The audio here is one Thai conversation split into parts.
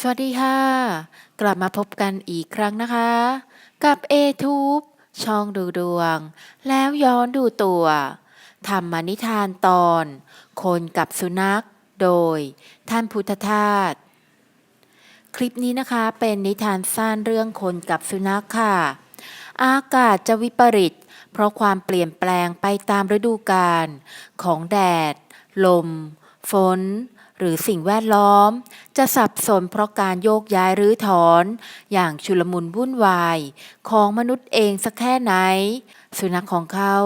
สวัสดีค่ะ กลับมาพบกันอีกครั้งนะคะ กับ a t u b e ช่องดูดวง แล้วย้อนดูตัวธรรมนิทานตอน คนกับสุนัข โดย ท่านพุทธทาสคลิปนี้นะคะเป็นนิทานสั้นเรื่องคนกับสุนัขค่ะ อากาศจะวิปริต เพราะความเปลี่ยนแปลงไปตามฤดูกาลของแดด ลม ฝน หรือสิ่งแวดล้อม จะสับสนเพราะการโยกย้ายหรือถอน อย่างชุลมุนวุ่นวาย ของมนุษย์เองสักแค่ไหน สุนัขของเขา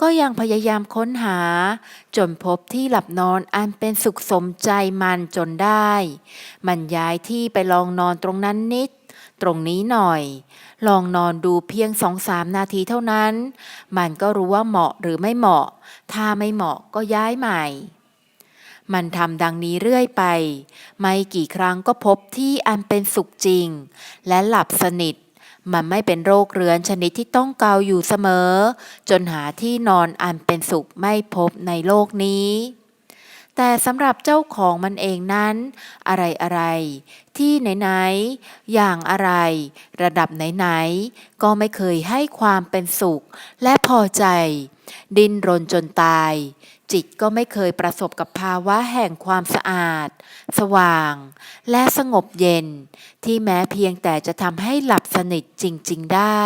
ก็ยังพยายามค้นหา จนพบที่หลับนอนอันเป็นสุขสมใจมันจนได้ มันย้ายที่ไปลองนอนตรงนั้นนิดตรงนี้หน่อย ลองนอนดูเพียงสองสามนาทีเท่านั้น มันก็รู้ว่าเหมาะหรือไม่เหมาะ ถ้าไม่เหมาะก็ย้ายใหม่ มันทำดังนี้เรื่อยไป ไม่กี่ครั้งก็พบที่อันเป็นสุขจริง และหลับสนิท มันไม่เป็นโรคเรื้อนชนิดที่ต้องเกาอยู่เสมอ จนหาที่นอนอันเป็นสุขไม่พบในโลกนี้ แต่สำหรับเจ้าของมันเองนั้น อะไรอะไร ที่ไหนๆอย่างอะไร ระดับไหนๆก็ไม่เคยให้ความเป็นสุขและพอใจ ดิ้นรนจนตาย จิตก็ไม่เคยประสบกับภาวะแห่งความสะอาด สว่าง และสงบเย็น ที่แม้เพียงแต่จะทำให้หลับสนิทจริง ๆ ได้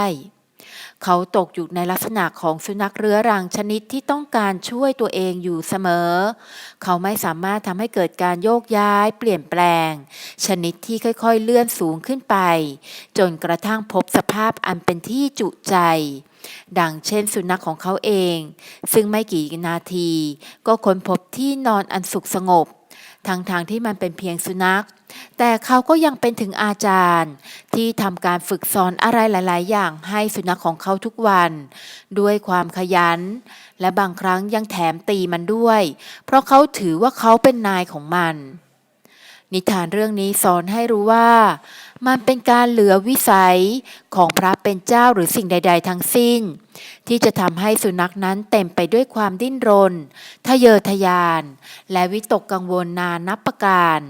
เขาตกอยู่ในลักษณะของสุนัขเรื้อรังชนิดที่ต้องการช่วยตัวเองอยู่เสมอ เขาไม่สามารถทำให้เกิดการโยกย้ายเปลี่ยนแปลง ชนิดที่ค่อยๆเลื่อนสูงขึ้นไป จนกระทั่งพบสภาพอันเป็นที่จุใจ ดังเช่นสุนัขของเขาเอง ซึ่งไม่กี่นาที ก็ค้นพบที่นอนอันสุขสงบ ทั้งๆทที่มันเป็นเพียงสุนัข แต่เขาก็ยังเป็นถึงอาจารย์ ที่ทำการฝึกสอนอะไรหลาย ๆ อย่างให้สุนัขของเขาทุกวัน ด้วยความขยัน และบางครั้งยังแถมตีมันด้วย เพราะเขาถือว่าเขาเป็นนายของมัน นิทานเรื่องนี้สอนให้รู้ว่า มันเป็นการเหลือวิสัยของพระเป็นเจ้าหรือสิ่งใด ๆ ทั้งสิ้น ที่จะทำให้สุนัขนั้นเต็มไปด้วยความดิ้นรน ทะเยอทะยาน และวิตกกังวลนานนับประการ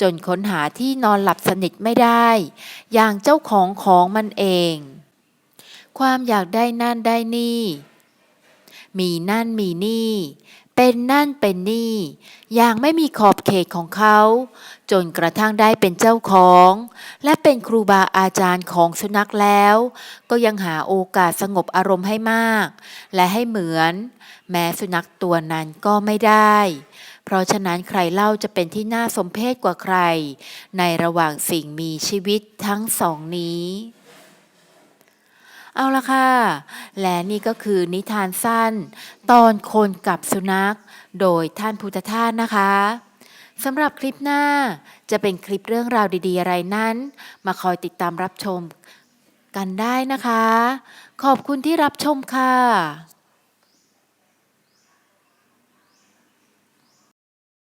จนค้นหาที่นอนหลับสนิทไม่ได้ อย่างเจ้าของของมันเอง ความอยากได้นั่นได้นี่ มีนั่นมีนี่ เป็นนั่นเป็นนี่ อย่างไม่มีขอบเขตของเขา จนกระทั่งได้เป็นเจ้าของ และเป็นครูบาอาจารย์ของสุนัขแล้ว ก็ยังหาโอกาสสงบอารมณ์ให้มาก และให้เหมือน แม้สุนัขตัวนั้นก็ไม่ได้ เพราะฉะนั้นใครเล่าจะเป็นที่น่าสมเพชกว่าใคร ในระหว่างสิ่งมีชีวิตทั้งสองนี้ เอาละค่ะ และนี่ก็คือนิทานสั้น ตอนคนกับสุนัข โดยท่านพุทธทาสนะคะสำหรับคลิปหน้าจะเป็นคลิปเรื่องราวดี ๆ อะไรนั้น มาคอยติดตามรับชมกันได้นะคะ ขอบคุณที่รับชมค่ะ